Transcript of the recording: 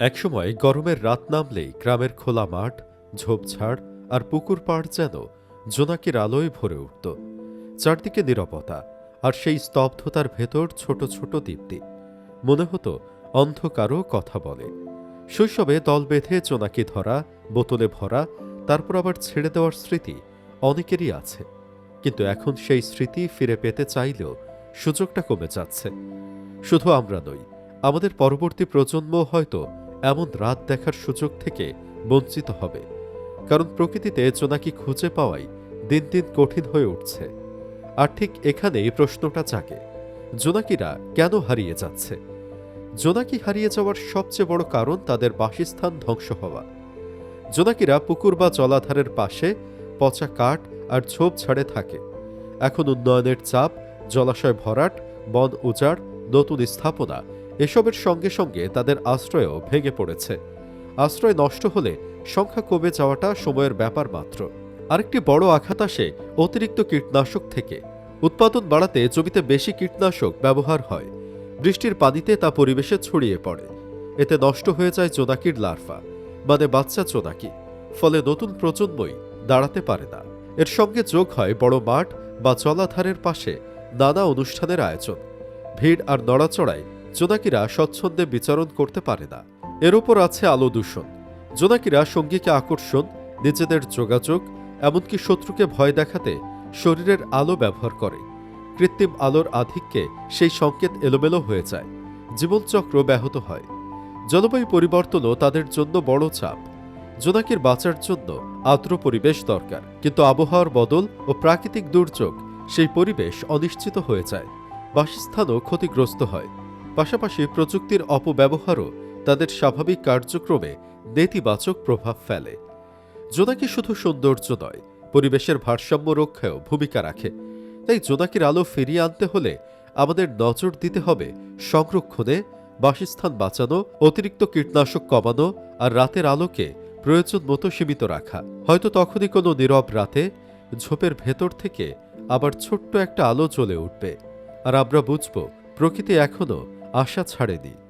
একসময় গরমের রাত নামলেই গ্রামের খোলা মাঠ ঝোপঝাড় আর পুকুর পাড় যেন জোনাকির আলোয় ভরে উঠত। চারদিকে নীরবতা আর সেই স্তব্ধতার ভেতর ছোট ছোট দীপ্তি। মনে হতো অন্ধকারও কথা বলে। শৈশবে দল বেঁধে জোনাকি ধরা, বোতলে ভরা, তারপর আবার ছেড়ে দেওয়ার স্মৃতি অনেকেরই আছে। কিন্তু এখন সেই স্মৃতি ফিরে পেতে চাইলেও সুযোগটা কমে যাচ্ছে। শুধু আমরা নই, আমাদের পরবর্তী প্রজন্ম হয়তো এমন রাত দেখার সুযোগ থেকে বঞ্চিত হবে, কারণ প্রকৃতিতে জোনাকি খুঁজে পাওয়াই দিন দিন কঠিন হয়ে উঠছে। আর ঠিক এখানেই প্রশ্নটা জাগে, জোনাকিরা কেন হারিয়ে যাচ্ছে? জোনাকি হারিয়ে যাওয়ার সবচেয়ে বড় কারণ তাদের বাসস্থান ধ্বংস হওয়া। জোনাকিরা পুকুর বা জলাধারের পাশে পচা কাঠ আর ঝোপ ছাড়ে থাকে। এখন উন্নয়নের চাপ, জলাশয় ভরাট, বন উজাড়, নতুন স্থাপনা এসবের সঙ্গে সঙ্গে তাদের আশ্রয়ও ভেঙে পড়েছে। আশ্রয় নষ্ট হলে সংখ্যা কমে যাওয়াটা সময়ের ব্যাপার মাত্র। আরেকটি বড় আঘাত আসে অতিরিক্ত কীটনাশক থেকে। উৎপাদন বাড়াতে জমিতে বেশি কীটনাশক ব্যবহার হয়। বৃষ্টির পানিতে তা পরিবেশে ছড়িয়ে পড়ে। এতে নষ্ট হয়ে যায় জোনাকির লার্ভা মানে বাচ্চা জোনাকি। ফলে নতুন প্রজন্মই দাঁড়াতে পারে না। এর সঙ্গে যোগ হয় বড় মাঠ বা জলাধারের পাশে নানা অনুষ্ঠানের আয়োজন। ভিড় আর নড়াচড়ায় জোনাকিরা স্বচ্ছন্দে বিচরণ করতে পারে না। এর ওপর আছে আলো দূষণ। জোনাকিরা সঙ্গীকে আকর্ষণ, নিজেদের যোগাযোগ, এমনকি শত্রুকে ভয় দেখাতে শরীরের আলো ব্যবহার করে। কৃত্রিম আলোর আধিক্যে সেই সংকেত এলোমেলো হয়ে যায়। জীবনচক্র ব্যাহত হয়। জলবায়ু পরিবর্তনও তাদের জন্য বড় চাপ। জোনাকির বাঁচার জন্য আর্দ্র পরিবেশ দরকার, কিন্তু আবহাওয়ার বদল ও প্রাকৃতিক দুর্যোগ সেই পরিবেশ অনিশ্চিত হয়ে যায়। বাসস্থানও ক্ষতিগ্রস্ত হয়। পাশাপাশি প্রযুক্তির অপব্যবহারও তাদের স্বাভাবিক কার্যক্রমে নেতিবাচক প্রভাব ফেলে। জোনাকি শুধু সৌন্দর্য নয়, পরিবেশের ভারসাম্য রক্ষায়ও ভূমিকা রাখে। তাই জোনাকির আলো ফিরিয়ে আনতে হলে আমাদের নজর দিতে হবে সংরক্ষণে, বাসস্থান বাঁচানো, অতিরিক্ত কীটনাশক কমানো আর রাতের আলোকে প্রয়োজন মতো সীমিত রাখা। হয়তো তখনই কোনো নীরব রাতে ঝোপের ভেতর থেকে আবার ছোট্ট একটা আলো জ্বলে উঠবে। আর আমরা বুঝব, প্রকৃতি এখনও আশা ছাড়েনি